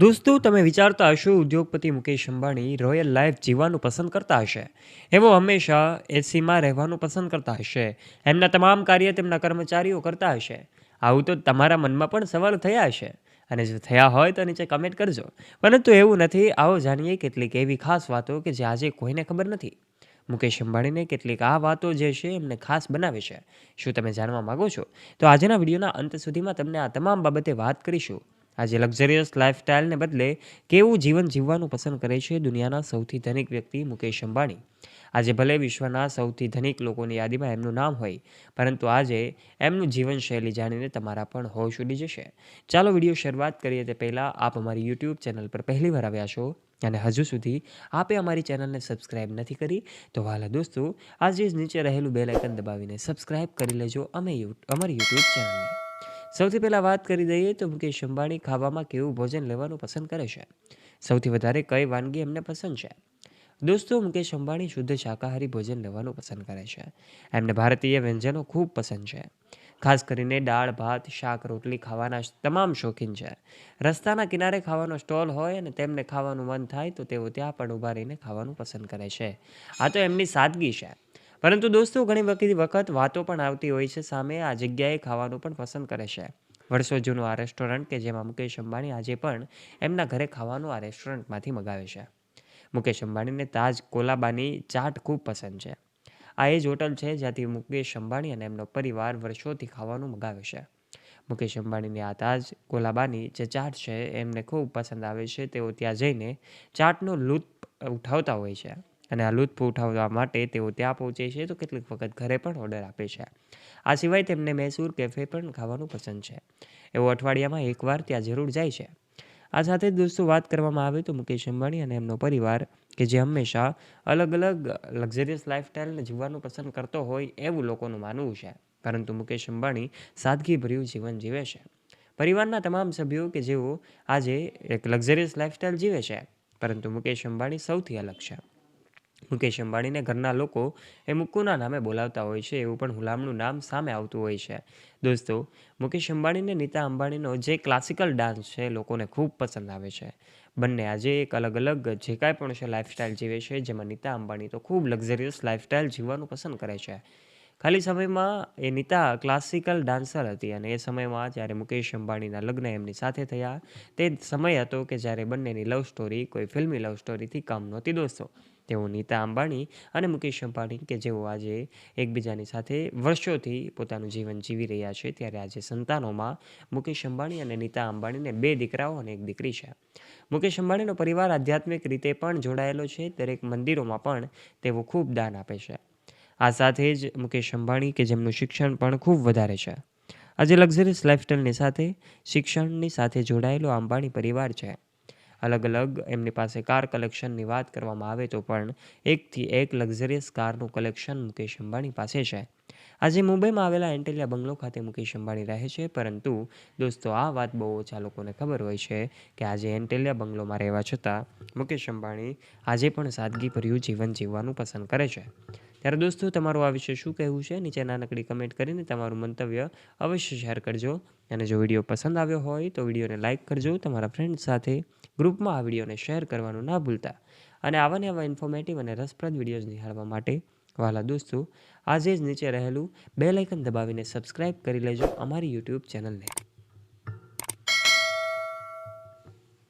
દોસ્તો, તમે વિચારતા હશો, ઉદ્યોગપતિ મુકેશ અંબાણી રોયલ લાઈફ જીવવાનું પસંદ કરતા હશે. એવો હંમેશા એસીમાં રહેવાનું પસંદ કરતા હશે. એમના તમામ કાર્ય તેમના કર્મચારીઓ કરતા હશે. આવું તો તમારા મનમાં પણ સવાલ થયા હશે. અને જો થયા હોય તો નીચે કમેન્ટ કરજો. પરંતુ એવું નથી. આવો જાણીએ કેટલીક એવી ખાસ વાતો કે જે આજે કોઈને ખબર નથી. મુકેશ અંબાણીને કેટલીક આ વાતો જે છે એમને ખાસ બનાવે છે. શું તમે જાણવા માગો છો? તો આજના વિડીયોના અંત સુધીમાં તમને આ તમામ બાબતે વાત કરીશું. આજે લક્ઝરિયસ લાઇફસ્ટાઇલને બદલે કેવું જીવન જીવવાનું પસંદ કરે છે દુનિયાના સૌથી ધનિક વ્યક્તિ મુકેશ અંબાણી. આજે ભલે વિશ્વના સૌથી ધનિક લોકોની યાદીમાં એમનું નામ હોય, પરંતુ આજે એમનું જીવનશૈલી જાણીને તમારા પણ હોશ ઉડી જશે. ચાલો વીડિયો શરૂઆત કરીએ તે પહેલાં આપ અમારી યુટ્યુબ ચેનલ પર પહેલી વાર આવ્યા છો અને હજુ સુધી આપે અમારી ચેનલને સબસ્ક્રાઇબ નથી કરી, તો વાલા દોસ્તો, આજે જ નીચે રહેલું બેલ આઇકન દબાવીને સબસ્ક્રાઇબ કરી લેજો અમે અમારી યુટ્યુબ ચેનલને. સૌથી પહેલાં વાત કરી દઈએ તો મુકેશ અંબાણી ખાવામાં કેવું ભોજન લેવાનું પસંદ કરે છે? સૌથી વધારે કઈ વાનગી એમને પસંદ છે? દોસ્તો, મુકેશ અંબાણી શુદ્ધ શાકાહારી ભોજન લેવાનું પસંદ કરે છે. એમને ભારતીય વ્યંજનો ખૂબ પસંદ છે. ખાસ કરીને દાળ, ભાત, શાક, રોટલી ખાવાના તમામ શોખીન છે. રસ્તાના કિનારે ખાવાનો સ્ટોલ હોય અને તેમને ખાવાનું મન થાય તો તેઓ ત્યાં પણ ઊભા રહીને ખાવાનું પસંદ કરે છે. આ તો એમની સાદગી છે. પરંતુ દોસ્તો, ઘણી વખત વખત વાતો પણ આવતી હોય છે. સામે આ જગ્યાએ ખાવાનું પણ પસંદ કરે છે. વર્ષો જૂનું આ રેસ્ટોરન્ટ કે જેમાં મુકેશ અંબાણી આજે પણ એમના ઘરે ખાવાનું આ રેસ્ટોરન્ટમાંથી મગાવે છે. મુકેશ અંબાણીને તાજ કોલાબાની ચાટ ખૂબ પસંદ છે. આ એ જ હોટલ છે જ્યાંથી મુકેશ અંબાણી અને એમનો પરિવાર વર્ષોથી ખાવાનું મગાવે છે. મુકેશ અંબાણીની આ તાજ કોલાબાની જે ચાટ છે એમને ખૂબ પસંદ આવે છે. તેઓ ત્યાં જઈને ચાટનો લુત્ફ ઉઠાવતા હોય છે. અને આ લુત્ફ ઉઠાવવા માટે તેઓ ત્યાં પહોંચે છે તો કેટલીક વખત ઘરે પણ ઓર્ડર આપે છે. આ સિવાય તેમને મૈસૂર કેફે પણ ખાવાનું પસંદ છે. એવો અઠવાડિયામાં એકવાર ત્યાં જરૂર જાય છે. આ સાથે જ દોસ્તો વાત કરવામાં આવે તો મુકેશ અંબાણી અને એમનો પરિવાર કે જે હંમેશા અલગ અલગ લક્ઝરિયસ લાઇફસ્ટાઈલને જીવવાનું પસંદ કરતો હોય એવું લોકોનું માનવું છે. પરંતુ મુકેશ અંબાણી સાદગીભર્યું જીવન જીવે છે. પરિવારના તમામ સભ્યો કે જેઓ આજે એક લક્ઝરિયસ લાઇફસ્ટાઈલ જીવે છે. પરંતુ મુકેશ અંબાણી સૌથી અલગ છે. મુકેશ અંબાણીને ઘરના લોકો એ મુક્કુના નામે બોલાવતા હોય છે, એવું પણ હુલામણું નામ સામે આવતું હોય છે. દોસ્તો, મુકેશ અંબાણીને નીતા અંબાણીનો જે ક્લાસિકલ ડાન્સ છે લોકોને ખૂબ પસંદ આવે છે. બંને આજે એક અલગ અલગ જે કાંઈ પણ છે લાઈફસ્ટાઈલ જીવે છે, જેમાં નીતા અંબાણી તો ખૂબ લક્ઝરિયસ લાઈફસ્ટાઈલ જીવવાનું પસંદ કરે છે. ખાલી સમયમાં એ નીતા ક્લાસિકલ ડાન્સર હતી અને એ સમયમાં જ્યારે મુકેશ અંબાણીના લગ્ન એમની સાથે થયા, તે સમય હતો કે જ્યારે બંનેની લવ સ્ટોરી કોઈ ફિલ્મી લવ સ્ટોરીથી કમ નહોતી, દોસ્તો. તેઓ નીતા અંબાણી અને મુકેશ અંબાણી કે જેઓ આજે એકબીજાની સાથે વર્ષોથી પોતાનું જીવન જીવી રહ્યા છે, ત્યારે આજે સંતાનોમાં મુકેશ અંબાણી અને નીતા અંબાણીને બે દીકરાઓ અને એક દીકરી છે. મુકેશ અંબાણીનો પરિવાર આધ્યાત્મિક રીતે પણ જોડાયેલો છે, દરેક મંદિરોમાં પણ તેઓ ખૂબ દાન આપે છે. આ સાથે જ મુકેશ અંબાણી કે જેમનું શિક્ષણ પણ ખૂબ વધારે છે. આજે લક્ઝરીસ લાઇફસ્ટાઈલની સાથે, શિક્ષણની સાથે જોડાયેલો અંબાણી પરિવાર છે. અલગ અલગ એમની પાસે કાર કલેક્શનની વાત કરવામાં આવે તો પણ એકથી એક લક્ઝરિયસ કારનું કલેક્શન મુકેશ અંબાણી પાસે છે. આજે મુંબઈમાં આવેલા એન્ટેલિયા બંગલો ખાતે મુકેશ અંબાણી રહે છે, પરંતુ દોસ્તો, આ વાત બહુ ઓછા લોકોને ખબર હોય છે કે આજે એન્ટેલિયા બંગલોમાં રહેવા છતાં મુકેશ અંબાણી આજે પણ સાદગીભર્યું જીવન જીવવાનું પસંદ કરે છે. ત્યારે દોસ્તો, તમારું આ વિશે શું કહેવું છે? નીચે નાનકડી કમેન્ટ કરીને તમારું મંતવ્ય અવશ્ય શેર કરજો. અને જો વીડિયો પસંદ આવ્યો હોય, તો વિડીયોને લાઇક કરજો. તમારા ફ્રેન્ડ સાથે ગ્રુપમાં આ વિડીયોને શેર કરવાનું ના ભૂલતા. અને આવા ને આવા ઇન્ફોર્મેટિવ અને રસપ્રદ વિડીયોઝ નિહાળવા માટે, વાલા દોસ્તો, આજે જ નીચે રહેલું બે લાઇકન દબાવીને સબસ્ક્રાઇબ કરી લેજો અમારી યુટ્યુબ ચેનલને